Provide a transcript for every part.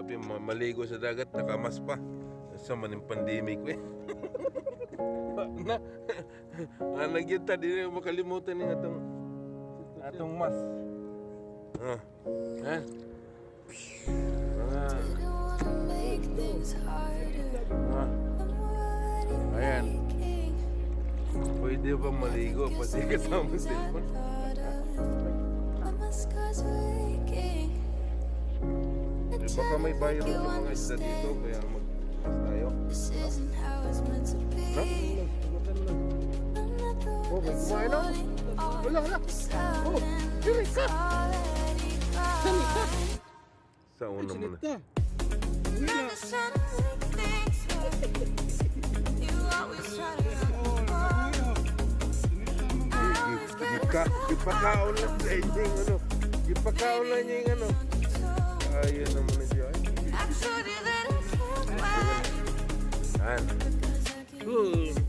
Grabe, ma- maligo sa dagat, nakamas pa. Sa maning pandemic, eh. na, ah, nagyan ta, di na makalimutan ni atong atong mas. Ah. Ah, ah. Already Ayan. Pwede ba maligo pati kasama I cellphone? Baka may viral ng mga isda dito, kaya mag-mas tayo. Oh, may kumain na. Wala, wala. Oh, dili ka. already gone. Sa una muna. Gipakaon lang sa inyo yung ano. Gipakaon lang niya yung ano. Ayun naman na siya. I told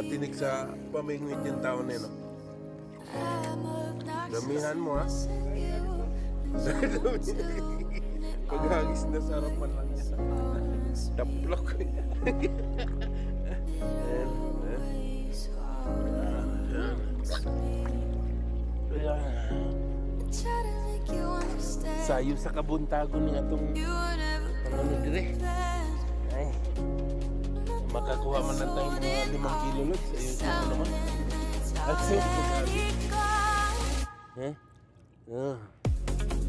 matinig sa pamingwit yung tao na yun. oh. Damihan mo, ha? Paghagis na sa harapan lang niya. Taplok. Ayan. Ayan. Ayan. Sayo sa kabuntago ni atong You were never ano dire. Makakuha man lang tayo ng mga limang kilo lods. Ayun sa ano naman. At so, Already gone. Eh? Ah.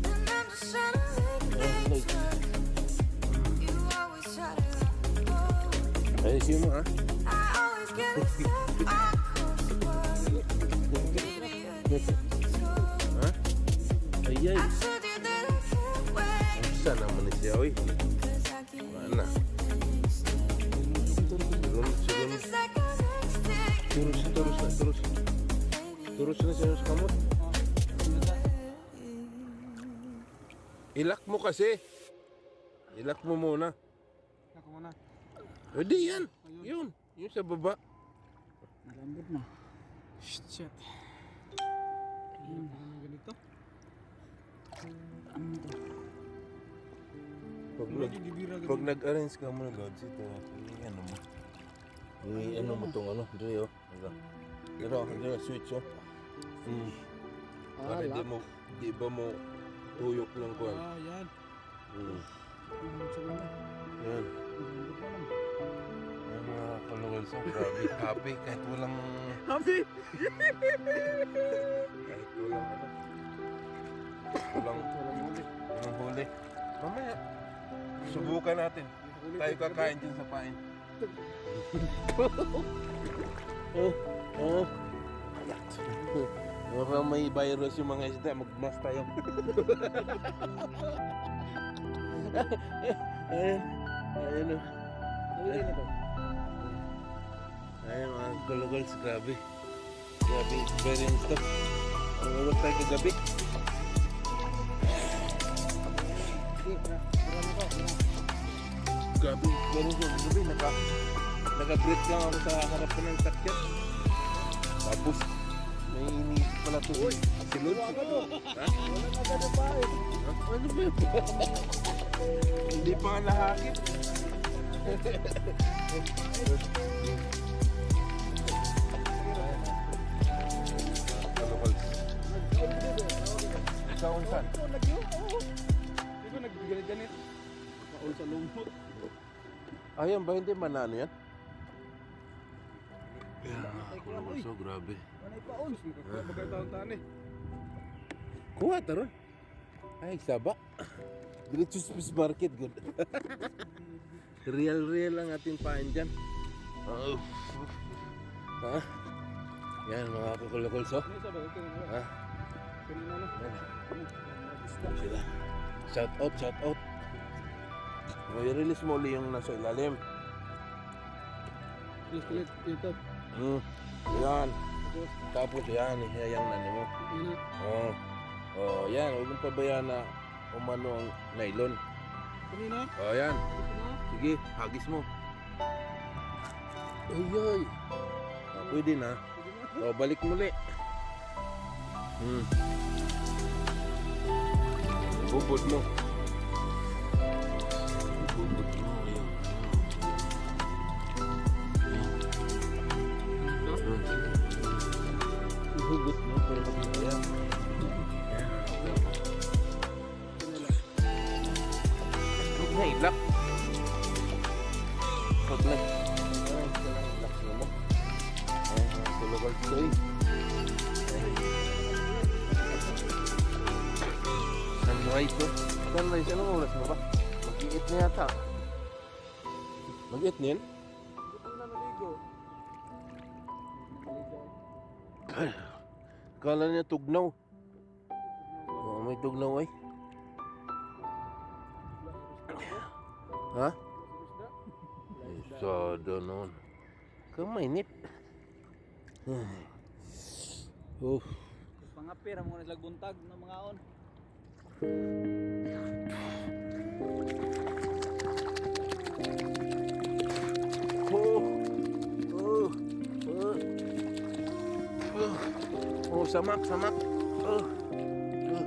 And I'm just trying to make Eh, things like, right. Turus na siya sa kamot. Ilak mo kasi. Ilak mo muna. Ako muna. Pwede yan. Yun. Yun sa baba. Malambot na. Shit. Ayun, parang ganito. Ano to? Pag, gibira pag nag-arrange ka mo ng Lods, ito. Ano mo. Ano mo itong ano. Dre, oh. Ito. Pero, dre, switch, oh. Hmm. Para di mo, di ba mo tuyok ng kuwan. Ah, yan. Segundo. Yan. Yan mga kalawal sa grabe. Happy kahit walang, Happy! kahit walang ano. Walang, Walang huli. walang huli. Mamaya, subukan natin. Tayo kakain dyan sa pain. oh, oh. Baka may virus yung mga isda, magmas tayo. ayun, ayun o. Na to. Ayun mga kuluguls, grabe. Grabe, experience to. Ang ulog tayo kagabi. Grabe, experience ko kagabi. Naka, naka-break lang ako sa harapan ng sakyan. Tapos, may iniisip pala to si, si Lods. Ha? Agad na pa eh. Ano ba yun? Hindi pa nga. Kalukal. Ikaw unsan? Oo, nagyo. Oo. Di ba nagganit-ganit? Kaul sa lumot. Ayan ba hindi manano yan? So grabe. Manay pa ons. Magkataon-taon eh. Kuha taron. Ay, saba. Diretso sa market, good. real, real ang ating pain dyan. Oh. Ha? Yan, mga kakulokol so. Ano. Ha? Kanina na. Sila. Shout out, shout out. May release mo uli yung nasa ilalim. Ulit ulit. Ito. Hmm. Yan. Tapos yan, ihayang na mo. Yun na. Oh. Oh, yan, huwag mong pabayaan na umano ang nylon. Kanina. Oh, yan. Na. Sige, hagis mo. Ay, ay. Ah, pwede na. Sige na. Oh, balik muli. Hmm. Bubod mo. Bubod mo. Ayun. Ayan, ito lang, ilak na mo. Ayan, tulugan ko eh. Ayan. Sunrise to. Sunrise, anong oras mo ba? Mag-iit na yata. Mag-iit Kala niya tugnaw. Oo, may tugnaw ay. Ha? Sada noon. Kamainit. Oh, Pangapir ang mga nagbuntag ng mga on. Samak, samak. Oh, oh.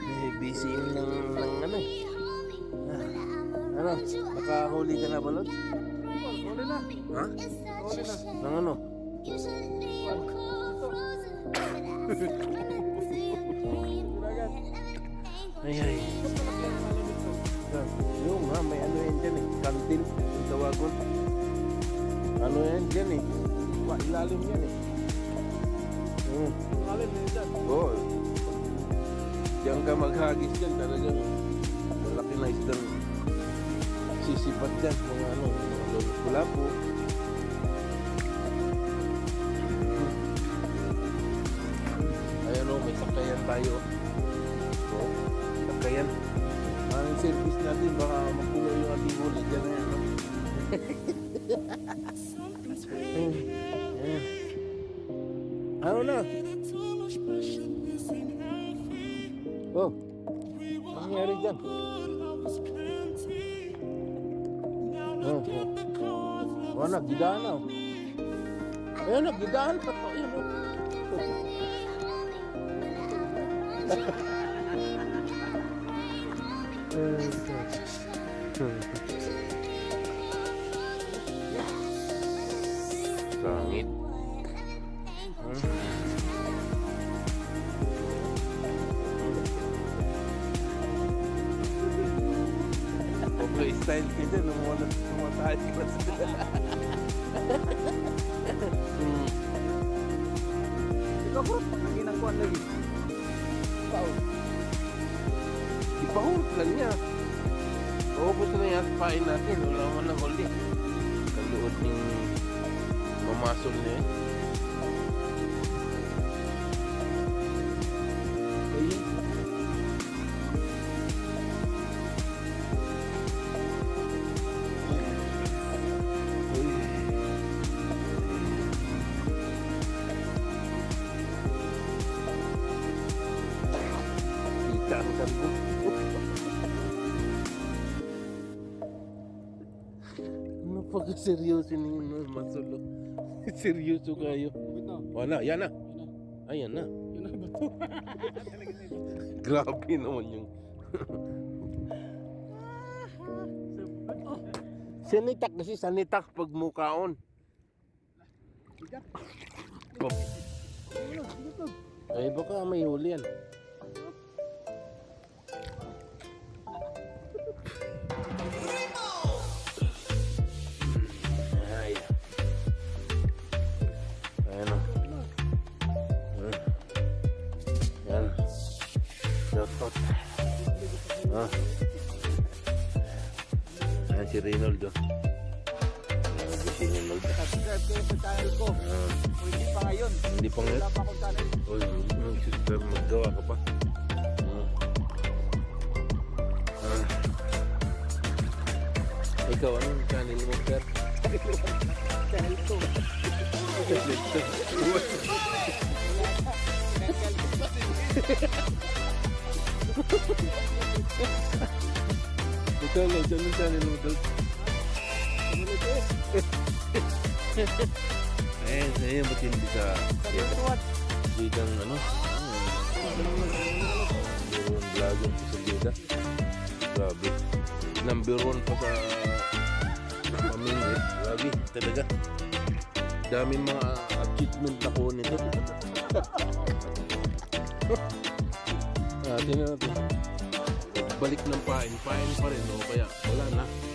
Eh, busy yun ng, ng ano eh. Ah, ano? Nakahuli ka na ba, Lods? Huli na. Ha? Huli na. Ng ano? Ay, ay. Yung nga, may ano yan dyan eh. Kantin, yung tawagon. Ano yan dyan eh. Wa, ilalim yan eh. Hmm. Alin na yun dyan. Oo. Diyan ka maghagis dyan talagang malaki na isdang sisipat dyan. Mga ano, mga lulus pula po. Ayan o, may sakayan tayo. Oo, sakayan. Ang service natin, baka mapulo yung ating huli dyan na yan. No? Ano na? Oh, ano nangyari dyan? Oh, oh. Oh, nagidaan na. oh. Ayun, nagidaan pa. Oh, oh. Sangit. Okay, style kita nung wala sumatahit ka sila. Hmm. Ikaw ko pag ginangkuhan lagi. Pao. Ipahulog lang niya. Ubus na yung pain natin. Wala man ng huli. Kaluot ng mamasol niya eh. Napaka-seryoso ninyo no, masulo. Seryoso kayo. Wala, yan na. Ayan na. Yun na bato. Grabe naman yung... Sanitak kasi sanitak pag mukaon. Oh, to. ay baka may huli yan. Rinaldo. Ayan si Rinaldo. Subscribe kayo sa channel ko. Ah, hindi pa ngayon. hindi pa ngayon. Wala pa akong channel. Uy, mag-sister, maggawa ka pa. Ah. Ah. Ikaw, anong channel mo, sir? Channel 2. Ikaw, Lods, anong channel mo, Lods? Eh, sa'yo, ba't hindi ka... Hindi kang ano? Number one vlogger sa Jeddah. Grabe. Number one pa sa pamilya. Grabe, talaga. Daming mga achievement na ko nito. ah, tingnan natin. Balik ng pain. Pain pa rin. O kaya, wala na.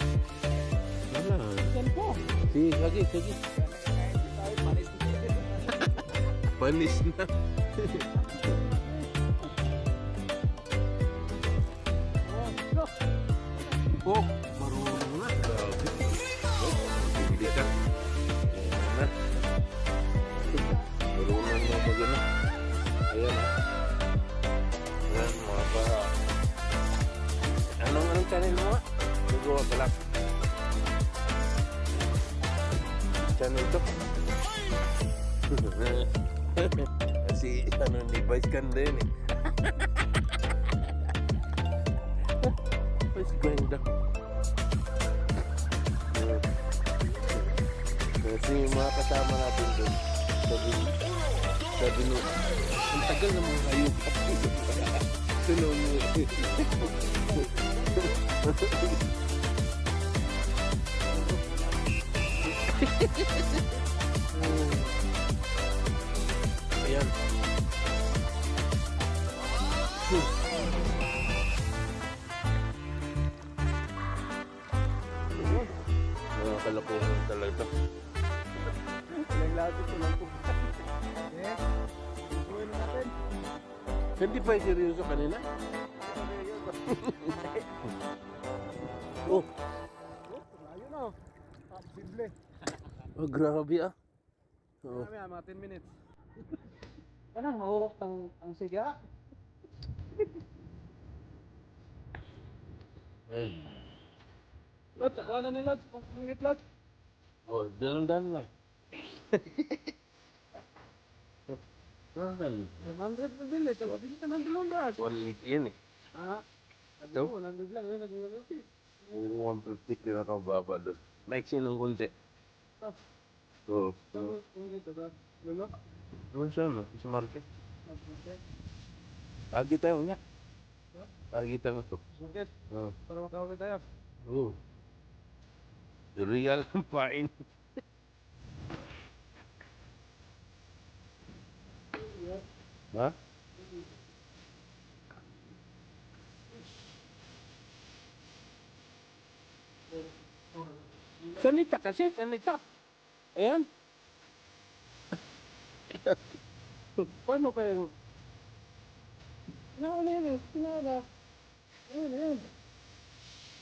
Wala na. Yan po. Sige, sige, sige. Tayo, panis. Panis na. Oh, marunong na. Grabe. Oh, hindi ka. Ayan na. Marunong na mag ano. Ayan na. Ayan, mga pa. Anong anong channel mo? Gagawa ka lang. Channel to. Kasi ano ni Vice Ganda yun eh. Vice Ganda. Kasi yung mga kasama natin doon, sabi, sabi nyo, ang tagal na mga kayo. Tulong mo. Ayan. Mga kalokohan talaga. Lahat ito lang po. Yes. Buhay na natin. Hindi pa yung seryoso kanina? Oh, Oh, ayun na. Ah, Bible. Oh grabe ah. Oh. Kami ah, mga 10 minutes. Anong mahurok ang, ang siga? Ay. Lot, ako na nila. Pangit lot. Oh, dalan-dalan lang. Dalan. 100 na bili. Tapos hindi ka nang dalawang daan. 180 yan eh. Ah, Ito? ano, 100 lang. Yun, nag-100. Yung 150 pinakababa doon. Maiksi ng kunti. Ah. Oo. Tapos, kung dito ba? Lulo? Doon siya, no? Sa market. Okay. Agi tayo niya. Agi tayo to. Sakit. Oo. Para makawin tayo. Oh. The real pain. ha? Sanita kasi, sanita. Ayan. Paano kayo? Ano, ano yun? Pinara. Ayun, ayun.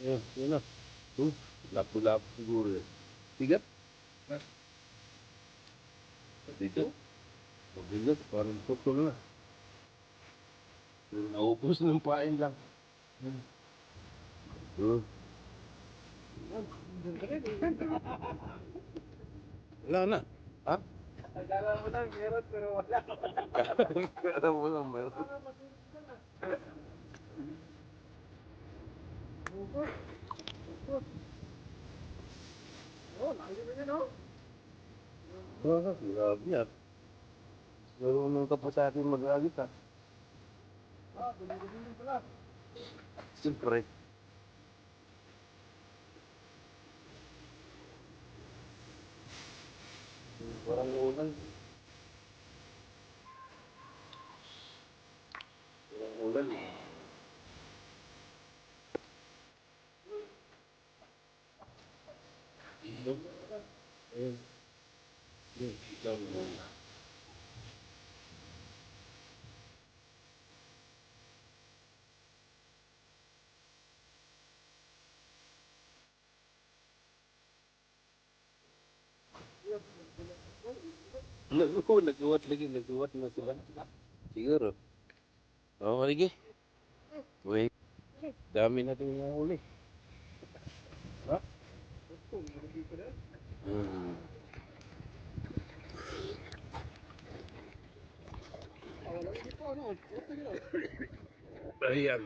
Ayan, yun na. Oh, lapu-lapu siguro eh. Tigat? Dito? Mabigat, parang tukol na. Naupos ng pain lang. Oh. Wala na. Ha? Akala mo lang, meron, pero wala. Kala mo lang meron. Oh, nakikita niyo, no? Ah, grabe yan. Marunong ka pa sa atin mag-agit ha. Ah, din pala. Siyempre. Parang ulan. Parang Nagulat, nagulat lagi, nagulat, nagulat. Siguro. Oo, oh, maligi. Wait. Dami natin mga huli. Ha? Hmm. Ayan.